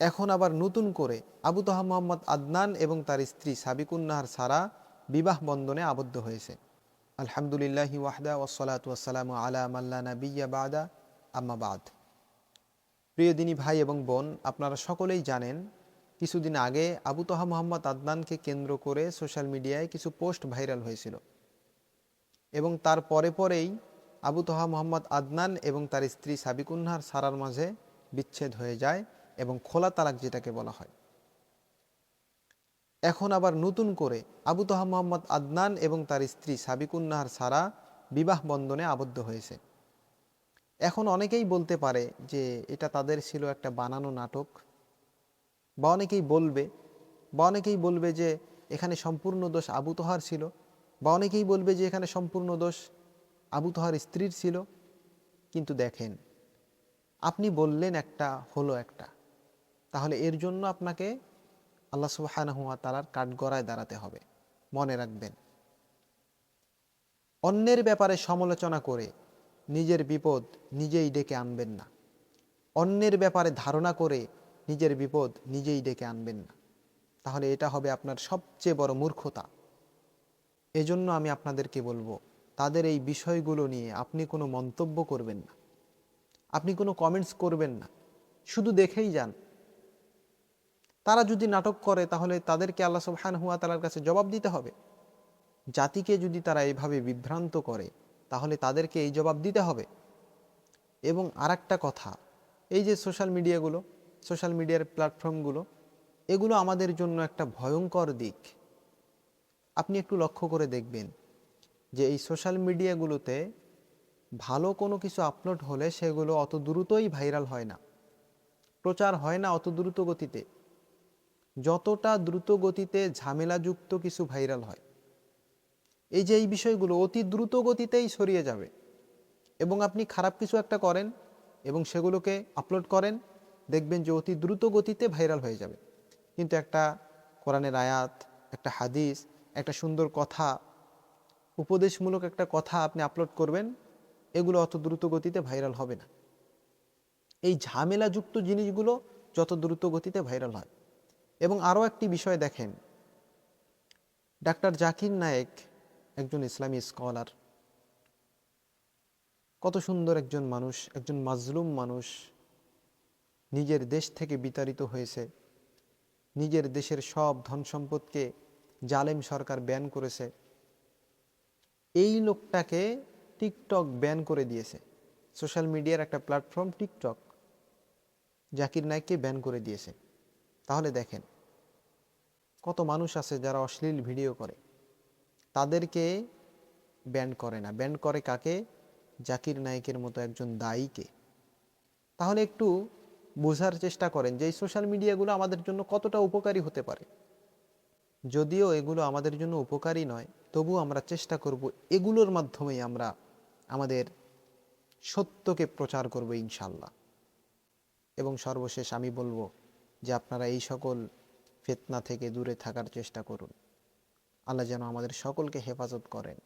এখন আবার নতুন করে আবু তাহা মোহাম্মদ আদনান এবং তার স্ত্রী সাবিকুন্নাহার সারা বিবাহ বন্ধনে আবদ্ধ হয়েছে। আলহামদুলিল্লাহি ওয়াহদা ওসলাত ওয়াসালাম আলা মাল্লা নাবিয়া বাদা, আম্মা বাদ। প্রিয় দিনী ভাই এবং বোন, আপনারা সকলেই জানেন, কিছুদিন আগে আবু তাহা মোহাম্মদ আদনানকে কেন্দ্র করে সোশ্যাল মিডিয়ায় কিছু পোস্ট ভাইরাল হয়েছিল। এবং তার পরে পরেই আবু তোহা মোহাম্মদ আদনান এবং তার স্ত্রী সাবিকুন্নাহার সারার মাঝে বিচ্ছেদ হয়ে যায়। এবং খোলা তালাক যেটাকে বলা হয়। এখন আবার নতুন করে আবু তোহা মোহাম্মদ আদনান এবং তার স্ত্রী সাবিকুন্নাহার সারা বিবাহ বন্ধনে আবদ্ধ হয়েছে। এখন অনেকেই বলতে পারে যে এটা তাদের ছিল একটা বানানো নাটক বা অনেকেই বলবে, বা অনেকেই বলবে যে এখানে সম্পূর্ণ দোষ আবু তোহার ছিল, বা অনেকেই বলবে যে এখানে সম্পূর্ণ দোষ আবু তোহার স্ত্রীর ছিল। কিন্তু দেখেন, আপনি বললেন একটা, হলো একটা। তাহলে এর জন্য আপনাকে আল্লাহ সুবাহানহুয়া তালার কাঠগড়ায় দাঁড়াতে হবে। মনে রাখবেন। অন্যের ব্যাপারে সমালোচনা করে নিজের বিপদ নিজেই ডেকে আনবেন না। অন্যের ব্যাপারে ধারণা করে নিজের বিপদ নিজেই ডেকে আনবেন না। তাহলে এটা হবে আপনার সবচেয়ে বড় মূর্খতা। এজন্য আমি আপনাদেরকে বলব, তাদের এই বিষয়গুলো নিয়ে আপনি কোনো মন্তব্য করবেন না। আপনি কোনো কমেন্টস করবেন না। শুধু দেখেই যান। তারা যদি নাটক করে, তাহলে তাদেরকে আল্লাহ সুবহান হুয়া তালার কাছে জবাব দিতে হবে। জাতিকে যদি তারা এইভাবে বিভ্রান্ত করে, তাহলে তাদেরকে এই জবাব দিতে হবে। এবং আর কথা, এই যে সোশ্যাল মিডিয়াগুলো, সোশ্যাল মিডিয়ার প্ল্যাটফর্মগুলো, এগুলো আমাদের জন্য একটা ভয়ঙ্কর দিক। আপনি একটু লক্ষ্য করে দেখবেন যে এই সোশ্যাল মিডিয়াগুলোতে ভালো কোনো কিছু আপলোড হলে সেগুলো অত দ্রুতই ভাইরাল হয় না। প্রচার হয় না অত দ্রুত গতিতে। যতটা দ্রুত গতিতে ঝামেলাযুক্ত কিছু ভাইরাল হয়। এই যে এই বিষয়গুলো অতি দ্রুত গতিতেই সরিয়ে যাবে এবং আপনি খারাপ কিছু একটা করেন এবং সেগুলোকে আপলোড করেন, দেখবেন যে অতি দ্রুত গতিতে ভাইরাল হয়ে যাবে। কিন্তু একটা কোরআনের আয়াত, একটা হাদিস, একটা সুন্দর কথা, উপদেশমূলক একটা কথা আপনি আপলোড করবেন, এগুলো অত দ্রুত গতিতে ভাইরাল হবে না। এই ঝামেলাযুক্ত জিনিসগুলো যত দ্রুত গতিতে ভাইরাল হয় এবং আরও একটি বিষয় দেখেন। ডাক্তার জাকির নায়েক একজন ইসলামী স্কলার। কত সুন্দর একজন মানুষ, একজন মাজলুম মানুষ। নিজের দেশ থেকে বিতাড়িত হয়েছে। নিজের দেশের সব ধন সম্পদকে জালেম সরকার ব্যান করেছে। এই লোকটাকে টিকটক ব্যান করে দিয়েছে। সোশ্যাল মিডিয়ার একটা প্ল্যাটফর্ম টিকটক। জাকির নায়ককে ব্যান করে দিয়েছে। তাহলে দেখেন, কত মানুষ আছে যারা অশ্লীল ভিডিও করে। তাদেরকে ব্যান করে না। ব্যান করে কাকে? জাকির নায়কের মতো একজন দায়ীকে। তাহলে একটু বোঝার চেষ্টা করেন যে এই সোশ্যাল মিডিয়াগুলো আমাদের জন্য কতটা উপকারী হতে পারে। যদিও এগুলো আমাদের জন্য উপকারী নয় তবু আমরা চেষ্টা করব এগুলোর মাধ্যমেই আমরা আমাদের সত্যকে প্রচার করব ইনশাল্লাহ এবং সর্বশেষ আমি বলব যে আপনারা এই সকল ফেতনা থেকে দূরে থাকার চেষ্টা করুন। আল্লাহ যেন আমাদের সকলকে হেফাজত করেন।